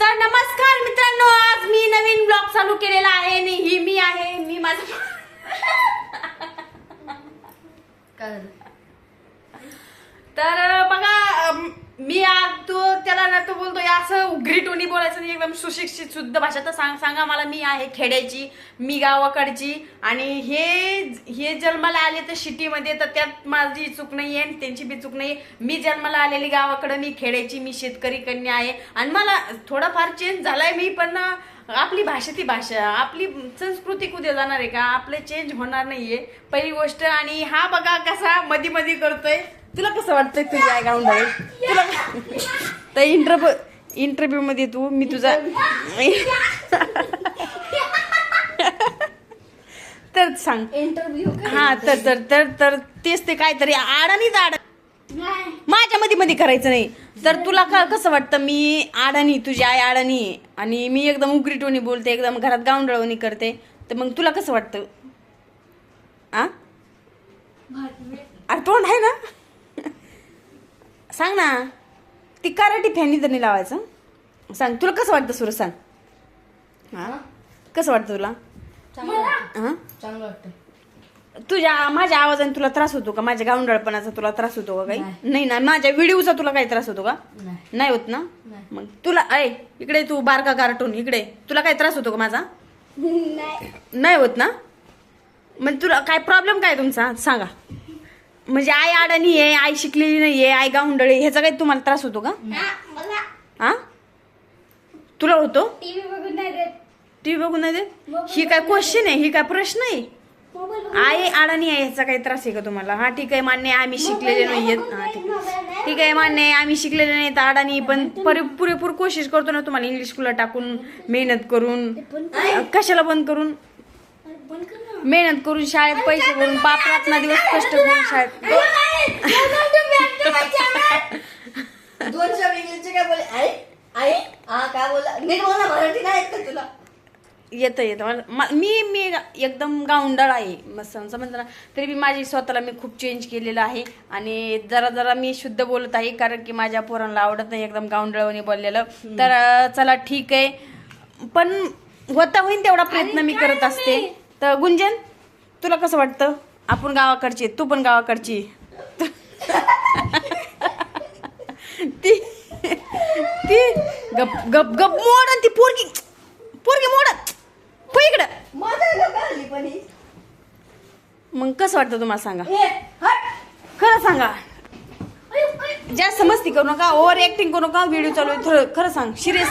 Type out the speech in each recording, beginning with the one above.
तर नमस्कार मित्रांनो आज मी नवीन ब्लॉग चालू केलेला आहे आणि ही मी आहे. मी माझं तर बघा मी आज ना तो बोलतोय असं उघडी टोनी बोलायचं नाही एकदम सुशिक्षित शुद्ध भाषा. तर सांग सांगा मला मी आहे खेड्याची मी गावाकडची आणि हे हे जन्माला आले तर सिटीमध्ये तर त्यात माझी चूक नाही आहे त्यांची बी चूक नाही मी जन्माला आलेली गावाकडं मी खेड्याची मी शेतकरी कन्या आहे. आणि मला थोडाफार चेंज झालाय मी पण आपली भाषा ती भाषा आपली संस्कृती कुठे जाणार आहे का? आपले चेंज होणार नाहीये. पहिली गोष्ट आणि हा बघा कसा मधी मधी करतोय. तुला कसं वाटतंय तुझ्या आय गाऊन तुला तर इंटरव्ह्यू इंटरव्ह्यू मध्ये तू मी तुझा तर सांग. इंटरव्ह्यू हा तर तर तर तर तेच ते काहीतरी आडानीच आड माझ्या मध्ये मध्ये करायचं नाही. तर तुला का कसं वाटतं? मी अडाणी तुझी आई अडाणी आहे आणि मी एकदम उघडी टोनी बोलते एकदम घरात गावंडळवणी करते. तर मग तुला कसं वाटतं? आ? अरे तोंड आहे ना? सांग ना. ती कराटी फॅनी तर नाही लावायचं? सांग तुला कसं वाटतं सुरज सांग. हा? कसं वाटतं तुला? हा? चांगलं वाटतं. तुझ्या माझ्या आवाजाने तुला त्रास होतो का? माझ्या गावंडळपणाचा तुला त्रास होतो का काही? नाही. नाही ना माझ्या व्हिडिओचा तुला काही त्रास होतो का? नाही. नाही होत ना. मग तुला अरे इकडे तू बारका कार्टून इकडे. तुला काही त्रास होतो का माझा? नाही. नाही होत ना? मग तुला काय प्रॉब्लेम काय तुमचा? सांगा. म्हणजे आई अडाणी आहे आई शिकलेली नाहीये आई गावंडळे ह्याचा काही तुम्हाला त्रास होतो का? हा तुला होतो? टीव्ही बघून नाही देत. टीव्ही बघून नाही देत? ही काय क्वेश्चन आहे ही काय प्रश्न आहे? आई अडाणी आहे ह्याचा काही त्रास आहे का तुम्हाला? हा ठीक आहे मान्य आहे आम्ही शिकलेले नाहीयेत. हा ठीक आहे. ठीक आहे मान्य आहे आम्ही शिकलेले नाहीत अडाणी पण परि पुरेपूर कोशिश करतो ना तुम्हाला इंग्लिश स्कूलला टाकून मेहनत करून कशाला बंद करून? मेहनत करून शाळेत पैसे भरून बाप रातना दिवस कष्ट करून शाळेत. दोन शब्द इंग्लिशचे काय बोले आई आई हा काय बोला नीट बोला मराठी नाही येत का तुला? येतं मा- मी एकदम गावंडाळ आहे. मग सम- समजलं ना तरी मी माझी स्वतःला मी खूप चेंज केलेलं आहे. आणि जरा जरा मी शुद्ध बोलत आहे कारण की माझ्या पोरांना आवडत नाही एकदम गावंडाळवणी बोललेलं. तर चला ठीक आहे. पण होता होईन तेवढा प्रयत्न मी करत असते तर गुंजन तुला कसं वाटतं आपण गावाकडची तू पण गावाकडची. ती ती गप गप गप मोड आणि ती पोरगी पोरगी मोड इकडं ही. मग कसं वाटतं तुम्हाला सांगा. खरं सांगा. जास्त मस्ती करू नका ओव्हर ऍक्टिंग करू नका व्हिडिओ चालू आहे. थोडं खरं सांग सिरियस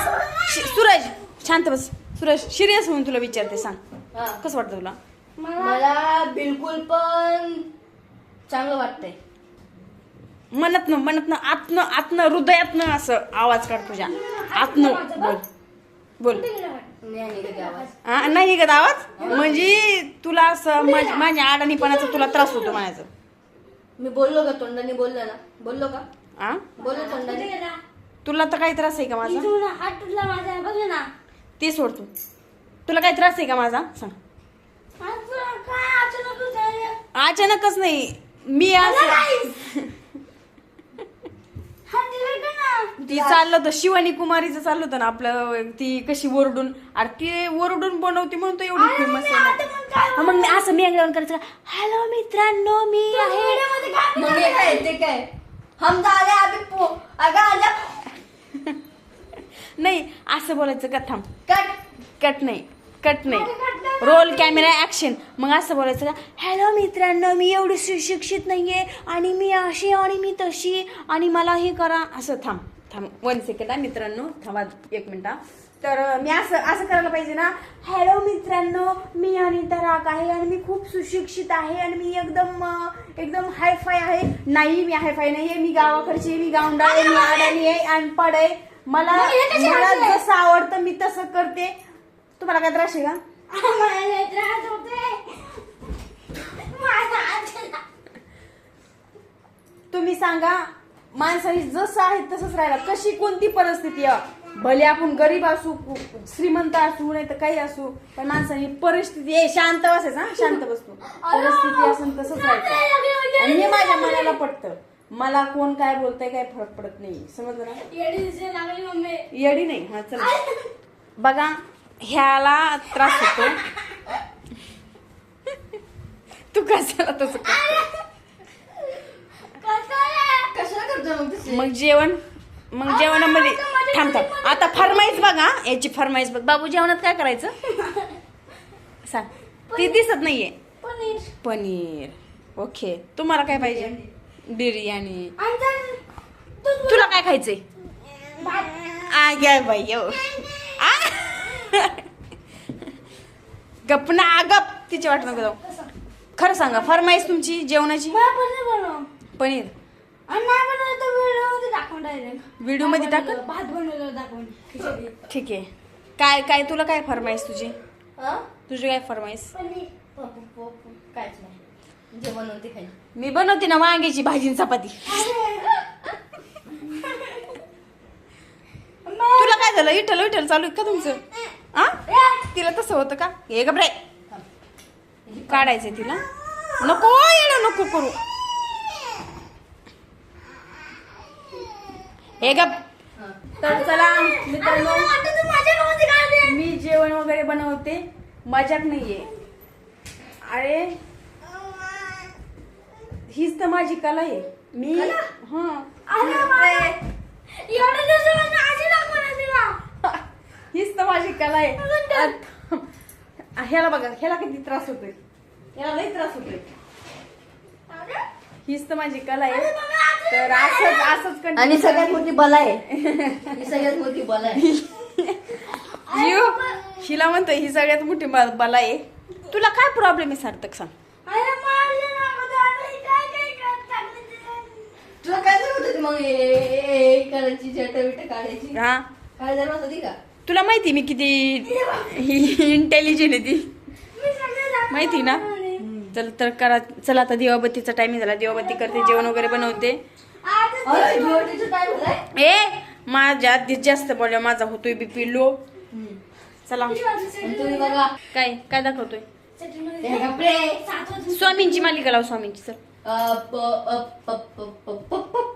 सूरज शांत बस सूरज सिरियस होऊन तुला विचारते सांग. हा. कसं वाटतं तुला? मला बिलकुल पण चांगलं वाटतंय. मनतनं मनतनं आतनं आतनं हृदयातनं असं आवाज काढ तुझ्या. आतनं. बोल. बोल. नाही निघत आवाज. हा, नाही निघत आवाज? म्हणजे तुला असं माझ्या माझ्या अडाणीपणाचा तुला त्रास होतो म्हणायचं. मी बोललो का तोंडाने? बोललो ना. बोललो का? हा बोललो तोंडाने. तुला तर काही त्रास आहे का माझा? माझा. बघ ना. ते सोड तू. तुला काही त्रास आहे का माझा? सांग. अचानकच नाही. मी असं ती चाललं होतं शिवानी कुमारीचं चाललं होतं ना आपलं ती कशी ओरडून अरे ती ओरडून बनवती म्हणून तो एवढी फेमस आहे मग मी असं मी अंगावर करायचं हॅलो मित्रांनो मी आहे. मग हे काय ते काय? हम झाले आधी पो अगं नाही असं बोलायचं का? थांब. कट कट नाही. कट नाही. रोल कॅमेरा ऍक्शन मग असं बोलायचं का? हॅलो मित्रांनो मी एवढी सुशिक्षित नाहीये आणि मी अशी आणि मी तशी आणि मला हे करा. असं थांब थांब. वन सेकंड हा मित्रांनो. थांबा एक मिनिटा तर मी असं असं करायला पाहिजे ना. हॅलो मित्रांनो मी अनिता राग आहे आणि मी खूप सुशिक्षित आहे आणि मी एकदम एकदम हायफाय आहे. नाही मी हायफाय नाही आहे मी गावाकडची आहे, मी गावंडा आहे मी अडाणी आहे अनपड आहे. मला मला जसं आवडतं मी तसं करते. तुम्हाला काय त्रास आहे का? तुम्ही सांगा माणसाने जसं आहे तसंच राहिला. कशी कोणती परिस्थिती आहे? भले आपण गरीब असू श्रीमंत असू नाही तर काही असू पण माणसाने परिस्थिती ए शांत बसायचं हा शांत बसतो. परिस्थिती असेल तसंच राहायचं. आणि हे माझ्या मनाला पटतं. मला कोण काय बोलतंय काय फरक पडत नाही समजलं ना? येडी दिसायला लागली मम्मी. येडी नाही. हा चल. बघा ह्याला त्रास होतो तू कशाला तसं करतो? कशाला? करतो मग तसे? मग जेवण मग जेवणामध्ये थांब थांब. आता फरमाईच बघा याची फरमाईच बघ. बाबू जेवणात काय करायचं? सांग. ती दिसत नाहीये. पनीर. पनीर. ओके. तुम्हाला काय पाहिजे? बिर्याणी. तुला काय खायचंय? भात. आ घ्या बाई यो. आ? गप ना गप तिची वाट नको जाऊ. खरं सांगा फरमाईश तुमची जेवणाची? पनीर व्हिडिओमध्ये टाकू? भात बनवलं दाखवून. ठीक आहे. काय काय तुला काय फरमाईश तुझी? तुझी काय फरमाईश पनीर. जे बनवते मी बनवते ना वांग्याची भाजी आणि चपाती. तुला काय झालं? विठ्ठल विठ्ठल चालू आहे का तुमचं? आ? तिला तसं होतं का? हे गबरे काढायचंय तिला. नको येणं नको करू. हे गप. तर चला मित्रांनो मी जेवण वगैरे बनवते. मजाक नाहीये. अरे हीच तर माझी कला आहे. मी हा. हीच तर माझी कला आहे. आत- ह्याला बघा ह्याला किती त्रास होतोय. याला लई त्रास होतोय. हीच तर माझी कला आहे. तर असंच असंच continue आणि सगळ्यात. मोठी बला आहे. ही सगळ्यात मोठी बला आहे. जीव हिला म्हणतोय ही सगळ्यात मोठी ब- बला आहे. तुला काय प्रॉब्लेम आहे सार्थक सांग. तुला काय जरूरत होती मग हे- हे- हे करायची जट बिट काढायची? हा. काय जरूरत होती का? तुला माहिती मी किती इंटेलिजंट आहे ती. माहिती ना? चल तर करा. चला आता दिवाबत्तीचा टाइम झाला. दिवाबत्ती करते जेवण वगैरे बनवते. अरे, दिवाळीचं time झालंय? ए माझ्या जास्त बोलल्या. माझा होतोय बीपी लो. चला. आणि तुम्ही बघा. काय काय दाखवतोय? हे कपडे स्वामींची मालिका लाव स्वामींची. चल. Uh, uh